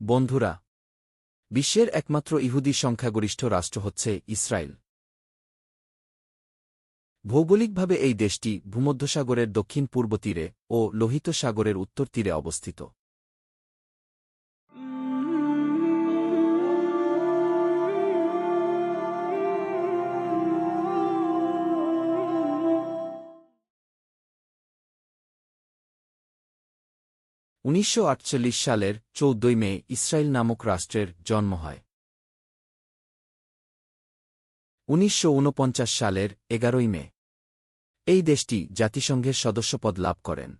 বন্ধুরা, বিশ্বের একমাত্র ইহুদি সংখ্যাগরিষ্ঠ রাষ্ট্র হচ্ছে ইসরায়েল। ভৌগোলিকভাবে এই দেশটি ভূমধ্যসাগরের দক্ষিণ পূর্ব তীরে ও লোহিত সাগরের উত্তর তীরে অবস্থিত। উনিশশো আটচল্লিশ সালের চৌদ্দই মে ইসরায়েল নামক রাষ্ট্রের জন্ম হয়। উনিশশো ঊনপঞ্চাশ সালের এগারোই মে। এই দেশটি জাতিসংঘের সদস্যপদ লাভ করেন।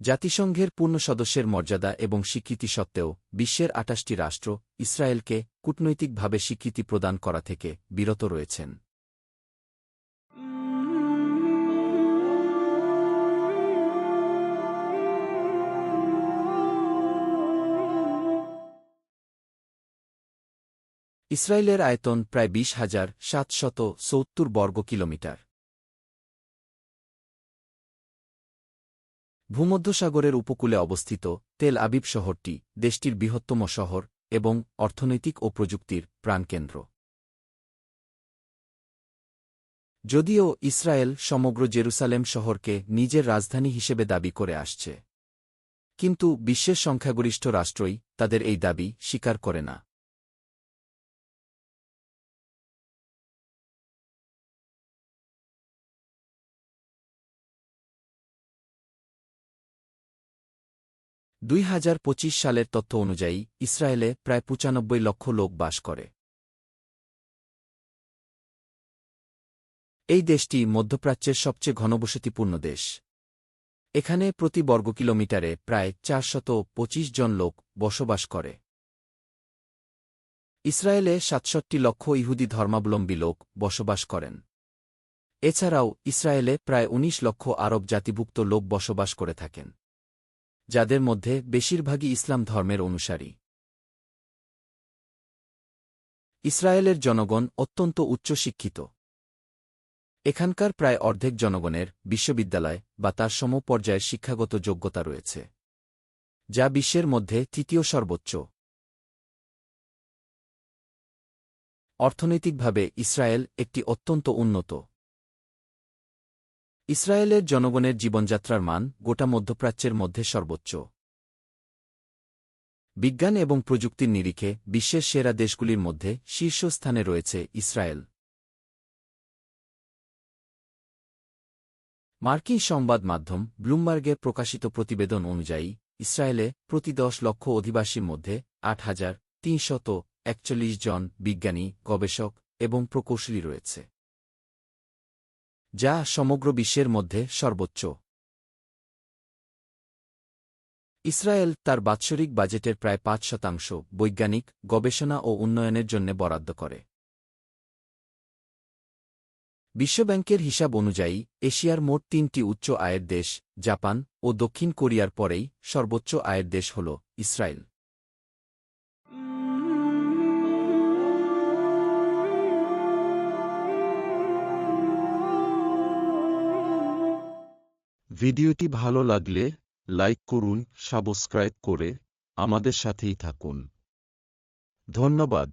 জাতিসংঘের পূর্ণ সদস্যের মর্যাদা এবং স্বীকৃতি সত্ত্বেও বিশ্বের আটাশটি রাষ্ট্র ইসরায়েলকে কূটনৈতিকভাবে স্বীকৃতি প্রদান করা থেকে বিরত রয়েছেন। ইসরায়েলের আয়তন প্রায় বিশ হাজার সাতশত সত্তর বর্গ কিলোমিটার। ভূমধ্যসাগরের উপকূলে অবস্থিত তেল আবিব শহরটি দেশটির বৃহত্তম শহর এবং অর্থনৈতিক ও প্রযুক্তির প্রাণকেন্দ্র। যদিও ইসরায়েল সমগ্র জেরুসালেম শহরকে নিজের রাজধানী হিসেবে দাবি করে আসছে। কিন্তু বিশ্বের সংখ্যাগরিষ্ঠ রাষ্ট্রই তাদের এই দাবি স্বীকার করে না। দুই হাজার পঁচিশ সালের তথ্য অনুযায়ী, ইসরায়েলে প্রায় পঁচানব্বই লক্ষ লোক বাস করে। এই দেশটি মধ্যপ্রাচ্যের সবচেয়ে ঘনবসতিপূর্ণ দেশ। এখানে প্রতি বর্গ কিলোমিটারে প্রায় চারশত পঁচিশ জন লোক বসবাস করে। ইসরায়েলে সাতষট্টি লক্ষ ইহুদি ধর্মাবলম্বী লোক বসবাস করেন। এছাড়াও ইসরায়েলে প্রায় ১৯ লক্ষ আরব জাতিভুক্ত লোক বসবাস করে থাকেন। যাদের মধ্যে বেশিরভাগই ইসলাম ধর্মের অনুসারী। ইসরায়েলের জনগণ অত্যন্ত উচ্চশিক্ষিত। এখানকার প্রায় অর্ধেক জনগণের বিশ্ববিদ্যালয় বা তার সমপর্যায়ের শিক্ষাগত যোগ্যতা রয়েছে, যা বিশ্বের মধ্যে তৃতীয় সর্বোচ্চ। অর্থনৈতিকভাবে ইসরায়েল একটি অত্যন্ত উন্নত ইসরায়েলের জনগণের জীবনযাত্রার মান গোটা মধ্যপ্রাচ্যের মধ্যে সর্বোচ্চ। বিজ্ঞান এবং প্রযুক্তির নিরিখে বিশ্বের সেরা দেশগুলির মধ্যে শীর্ষস্থানে রয়েছে ইসরায়েল। মার্কিন সংবাদ মাধ্যম ব্লুমবার্গের প্রকাশিত প্রতিবেদন অনুযায়ী, ইসরায়েলে প্রতি দশ লক্ষ অধিবাসীর মধ্যে আট হাজার তিনশত একচল্লিশ জন বিজ্ঞানী, গবেষক এবং প্রকৌশলী রয়েছে। যা সমগ্র বিশ্বের মধ্যে সর্বোচ্চ। ইসরায়েল তার বাৎসরিক বাজেটের প্রায় পাঁচ শতাংশ বৈজ্ঞানিক, গবেষণা ও উন্নয়নের জন্য বরাদ্দ করে। বিশ্বব্যাংকের হিসাব অনুযায়ী, এশিয়ার মোট তিনটি উচ্চ আয়ের দেশ, জাপান ও দক্ষিণ কোরিয়ার পরেই সর্বোচ্চ আয়ের দেশ হল ইসরায়েল। ভিডিওটি ভালো লাগলে লাইক করুন সাবস্ক্রাইব করে আমাদের সাথেই থাকুন। ধন্যবাদ।